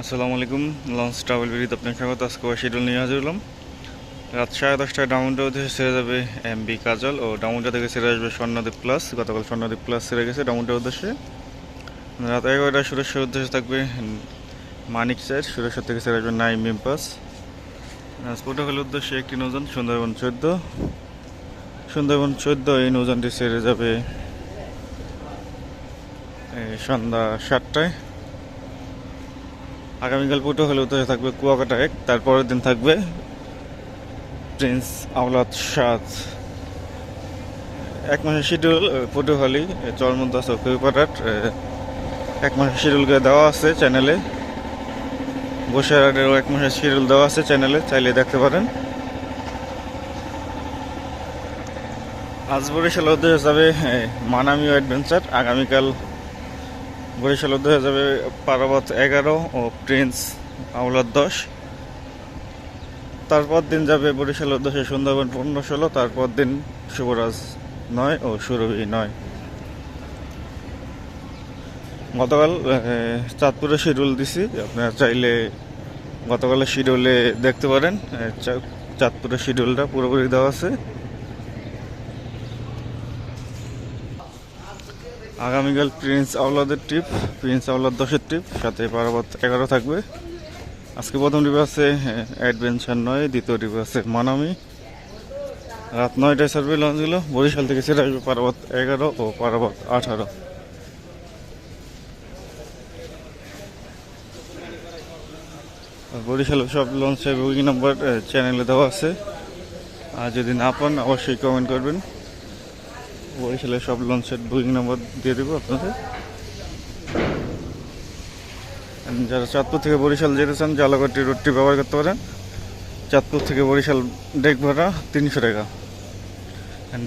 আসসালামু আলাইকুম, launch travel বিড়িতে আপনার স্বাগত। আজকে শিডিউল নিয়ে হাজির হলাম। রাত সাড়ে দশটায় ডাউনটা উদ্দেশ্যে সেরে যাবে এম বি কাজল ও ডাউনটা থেকে সেরে আসবে স্বর্ণদ্বীপ প্লাস। গতকাল স্বর্ণদ্বীপ প্লাস সেরে গেছে ডাউনটার উদ্দেশ্যে। রাত এগারোটায় সুরেশ্বর উদ্দেশ্যে থাকবে মানিক স্যার। সুরেশ্বর থেকে সেরে আসবে নাইম মিম্পাস স্পোটাকলের উদ্দেশ্যে একটি নৌযান, সুন্দরবন চোদ্দ। সুন্দরবন চোদ্দ, এই নৌযানটি সেরে যাবে সন্ধ্যা সাতটায়। আগামীকাল পুটো হলে উত্তরে থাকবে কুয়াকাটা এক, তারপরের দিন থাকবে প্রিন্স আওলাদ সাদ। এক মাসের শিডিউল পটুখালি চরমন্দাস ও কুইপাটাট এক মাসের শিডিউল দেওয়া আছে চ্যানেলে বসিরহাটেরও এক মাসের শিডিউল দেওয়া আছে চ্যানেলে চাইলে দেখতে পারেন। আজ বরিশাল উদ্দেশ্যে যাবে মানামিও অ্যাডভেঞ্চার আগামীকাল বরিশাল উদ্দেশ্যে যাবে পারাবত এগারো ও প্রিন্স আউলাদ দশ। তারপর দিন যাবে বরিশাল উদ্দেশ্যে সুন্দরবন পনেরো ষোলো, তারপর দিন শুভরাজ নয় ও সুরভি নয়। গতকাল চাঁদপুরে শিডিউল দিছি, আপনারা চাইলে গতকালের শিডিউলে দেখতে পারেন চাঁদপুরের শিডিউলটা পুরোপুরি দেওয়া আছে। আগামীকাল প্রিন্স আওলাদের ট্রিপ, প্রিন্স আওলাদ দশের ট্রিপ, সাথে পারাবত এগারো থাকবে। আজকে প্রথম ট্রিপ আছে অ্যাডভেঞ্চার নয়, দ্বিতীয় ট্রিপ আছে মানামি। রাত নয়টায় সার্ভে লঞ্চগুলো বরিশাল থেকে ছেড়ে আসবে পারাবত এগারো ও পারাবত আঠারো। আর বরিশালের সব লঞ্চের বুকিং নাম্বার চ্যানেলে দেওয়া আছে। আর যদি না পান, অবশ্যই কমেন্ট করবেন। বরিশালের সব লঞ্চের বুকিং নাম্বার দিয়ে দেবো আপনাদের যারা চাঁদপুর থেকে বরিশাল যেতে চান জালাগটি রোডটি ব্যবহার করতে পারেন। চাঁদপুর থেকে বরিশাল ডেক ভাড়া তিনশো টাকা।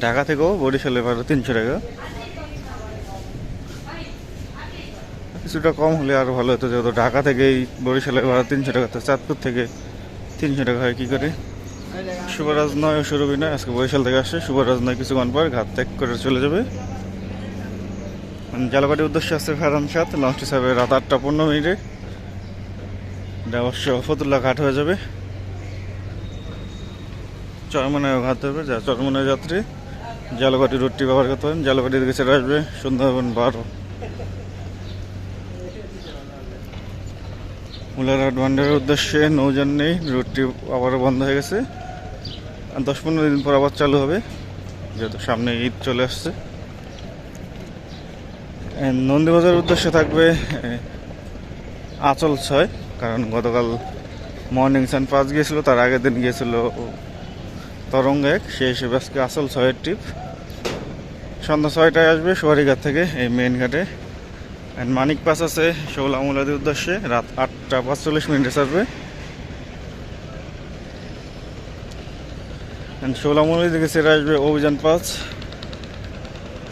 ঢাকা থেকেও বরিশালে ভাড়া তিনশো টাকা। কিছুটা কম হলে আরও ভালো হতো, যেহেতু ঢাকা থেকেই বরিশালের ভাড়া তিনশো টাকা, তো চাঁদপুর থেকে তিনশো টাকা হয় কী করে? শুভরাজ নয় সুরভি নয় আজকে বরিশাল থেকে আসছে। শুভরাজ নয় কিছুক্ষণ পর ঘাট ত্যাগ করে চলে যাবে। জালাকাটির উদ্দেশ্যে আসছে ফেরান সাত। লঞ্চটি হিসাবে রাত আটটা পনেরো মিনিটে। অবশ্য ফতুল্লা ঘাট হয়ে যাবে। চরমনায় ঘাট হবে। যা চরমনায় যাত্রী। জালকাটি রুটটি ব্যবহার করতে পারেন। জালকাটি থেকে ছেড়ে আসবে সুন্দরবন বারো। মুলারহাট ভান্ডারের উদ্দেশ্যে নৌযান নেই। রুটটি আবারও বন্ধ হয়ে গেছে। দশ পনেরো দিন পর আবার চালু হবে, যেহেতু সামনে ঈদ চলে আসছে। নন্দীবাজার উদ্দেশ্যে থাকবে আচল ছয়, কারণ গতকাল মর্নিং সান পাঁচ গিয়েছিল, তার আগের দিন গিয়েছিল তরঙ্গ এক, সেই হিসেবে আজকে আঁচল ছয়ের ট্রিপ সন্ধ্যা ছয়টায় আসবে সোয়ারিঘাট থেকে, এই মেন ঘাটে। অ্যান্ড মানিক পাস আছে শৌলা আমলাদের উদ্দেশ্যে, রাত আটটা পাঁচচল্লিশ মিনিটে ছাড়বে। অ্যান্ড শৌলা আমলি থেকে ছেড়ে আসবে অভিযান পাস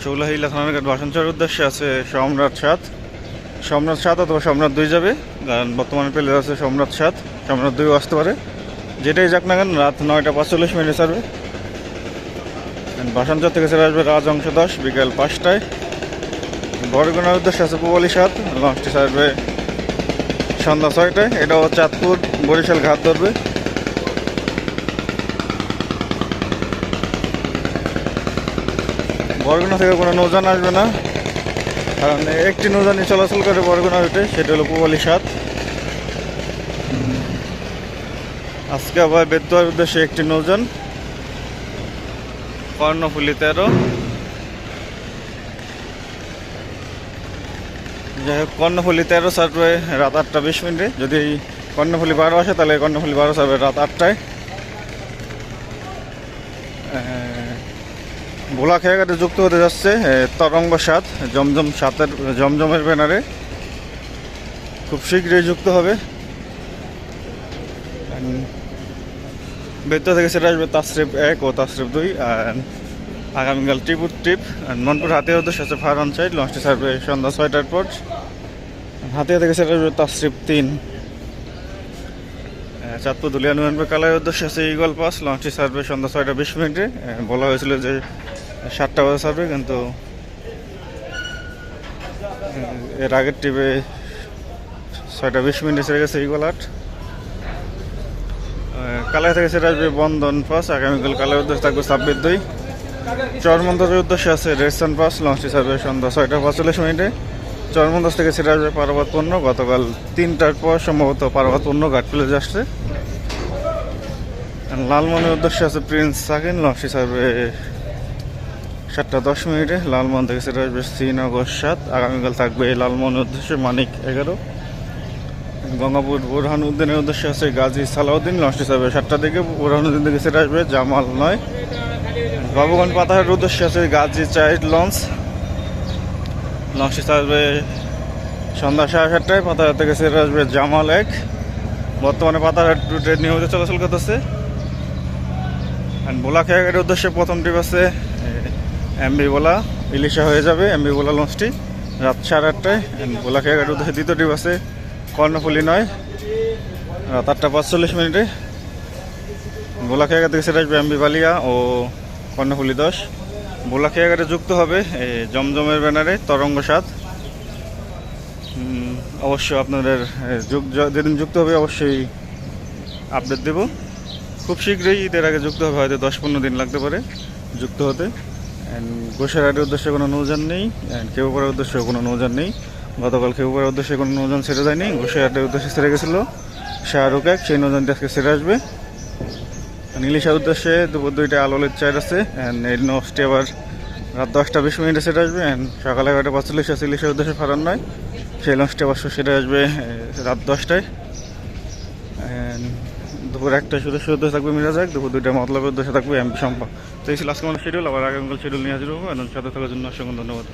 শৌলা হিলা থানাঘাট ভাষণচর উদ্দেশ্যে আছে সম্রাট সাত। সম্রাট সাত অথবা সম্রাট দুই যাবে। কারণ বর্তমানে পেলে আছে সম্রাট সাত। সম্রাট দুইও আসতে পারে। যেটাই যাক না কেন, রাত নয়টা পাঁচচল্লিশ মিনিটে ছাড়বে। বাসাঞ্চর থেকে ছেড়ে আসবে রাজ অংশ দশ, বিকাল পাঁচটায়। বরগুনার উদ্দেশ্যে আছে পুবালি সাত। লঞ্চটি ছাড়বে সন্ধ্যা ছয়টায়। এটাও চাঁদপুর বরিশাল ঘাট ধরবে। বরগুনা থেকে কোনো নৌজান আসবে না। কারণ একটি নৌযানই চলাচল করে বরগুনা রুটে, সেটা হলো পুবালি সাত। আজকে আবার বেতুয়ার উদ্দেশ্যে একটি নৌযান, কর্ণফুলি তেরো। যাই হোক, কর্ণফুলি তেরো সার্ভে রাত আটটা বিশ মিনিটে। যদি কর্ণফুলি বারো আসে, তাহলে কর্ণফুলি বারো সার্ভে রাত আটটায়। ভোলা খেয়াঘাটে যুক্ত হতে যাচ্ছে তরঙ্গ সাত জমজম সাতের জমজমের ব্যানারে। খুব শীঘ্রই যুক্ত হবে। বেত্তা থেকে সেটা আসবে তাসরিফ এক ও তাসরিফ দুই আগামীকাল ত্রিপুর ট্রিপ মনপুর হাতিয়া উদ্দেশ্যে আছে ফার সাইড লঞ্চটি ছাড়বে সন্ধ্যা ছয়টার পর। হাতিয়া থেকে সেটা আসবে তাসরিফ তিন। চাঁদপুর দুলিয়া নুয়ানপুর কালার উদ্দেশ্যে আছে ইগল পাস, লঞ্চটি ছাড়বে সন্ধ্যা ছয়টা বিশ মিনিটে। বলা হয়েছিল যে সাতটা বাজে ছাড়বে, কিন্তু, এর আগের টিপে ছয়টা বিশ মিনিটে ছেড়ে গেছে ইগল আট। কালাই থেকে সেটা আসবে বন্ধন পাস আগামীকাল কালের উদ্দেশ্যে থাকবে ছাব্বিশ দুই। চরমন্দাজের উদ্দেশ্যে আছে রেস্টার্ন পাস লঞ্চটি ছাড়বে সন্ধ্যা ছয়টা পঁয়তাল্লিশ মিনিটে। চরমন্দাজ থেকে সেটা আসবে পারাবাদ পণ্য, গতকাল তিনটার পর সম্ভবত পারাবাদ পণ্য ঘাট প্লেজে আসছে। লালমনের উদ্দেশ্যে আছে প্রিন্স সাকিন লঞ্চটি ছাড়বে সাতটা দশ মিনিটে লালমোহন থেকে সেটা আসবে শ্রীনগর সাত, আগামীকাল থাকবে লালমনের উদ্দেশ্যে মানিক এগারো। গঙ্গাপুর বুরহানুদ্দিনের উদ্দেশ্যে আছে গাজী সালাউদ্দিন, লঞ্চটি ছাড়বে সাতটা দিকে বুরহানুদ্দিন থেকে সেটা আসবে জামাল নয়। বাবুগঞ্জ পাতাহার উদ্দেশ্যে আছে গাজী চাইল্ড লঞ্চ, লঞ্চটি ছাড়বে সন্ধ্যা সাড়ে সাতটায় পাতাহার থেকে সেটা আসবে জামাল এক। বর্তমানে পাতাহার রুটে নিয়মিত চলাচল করতেছে। অ্যান্ড বোলা খেয়াঘাটের উদ্দেশ্যে প্রথম ট্রিপ আছে এমবি বোলা ইলিশা হয়ে যাবে এমবি বোলা লঞ্চটি। রাত সাড়ে আটটায়। অ্যান্ড বোলা খেয়াঘাটের উদ্দেশ্যে দ্বিতীয় ট্রিপ আছে কর্ণফুলি নয়। রাত আটটা পাঁচচল্লিশ মিনিটে। বোলা খেয়াঘাট থেকে সেটা আসবে এমবি বালিয়া ও কর্ণফুলি দশ। বোলা খেয়াঘাটে যুক্ত হবে এই জমজমের ব্যানারে তরঙ্গ সাত উম, অবশ্য আপনাদের যুগ যেদিন যুক্ত হবে অবশ্যই আপডেট দেব। খুব শীঘ্রই ঈদের আগে যুক্ত হবে হয়তো দশ পনেরো দিন লাগতে পারে যুক্ত হতে। অ্যান্ড গোসাইহাটের উদ্দেশ্যে কোনো নৌযান নেই অ্যান্ড কেউপাড়ার উদ্দেশ্যে কোনো নৌযান নেই। গতকাল কেউপাড়ার উদ্দেশ্যে কোনো নৌযান ছেড়ে দেয়নি গোসাইহাটের উদ্দেশ্যে ছেড়ে গেছিল। শাহরুখ এক, সেই নৌযানটি আজকে ছেড়ে আসবে। নীলিশার উদ্দেশ্যে দুপুর দুইটা আলোলের চার আছে অ্যান্ড এই নষ্টি আবার রাত দশটা বিশ মিনিটে সেটা আসবে অ্যান্ড সকাল এগারোটা পাঁচচল্লিশ আছে ইলিশের উদ্দেশ্যে ফারান নয়। সেই লঞ্চটি অবশ্য সেটা আসবে রাত দশটায়। And দুপুর একটা শুধু শুধু থাকবে মিরাজাক দুপুর দুইটা মতলব উদ্দেশ্যে থাকবে এমপি সম্পা তো এই ছিল আজকে আমার শিডিউল আবার আগামীকাল শিডিউল নিয়ে হাজির হব। সাথে থাকার জন্য অসংখ্য ধন্যবাদ।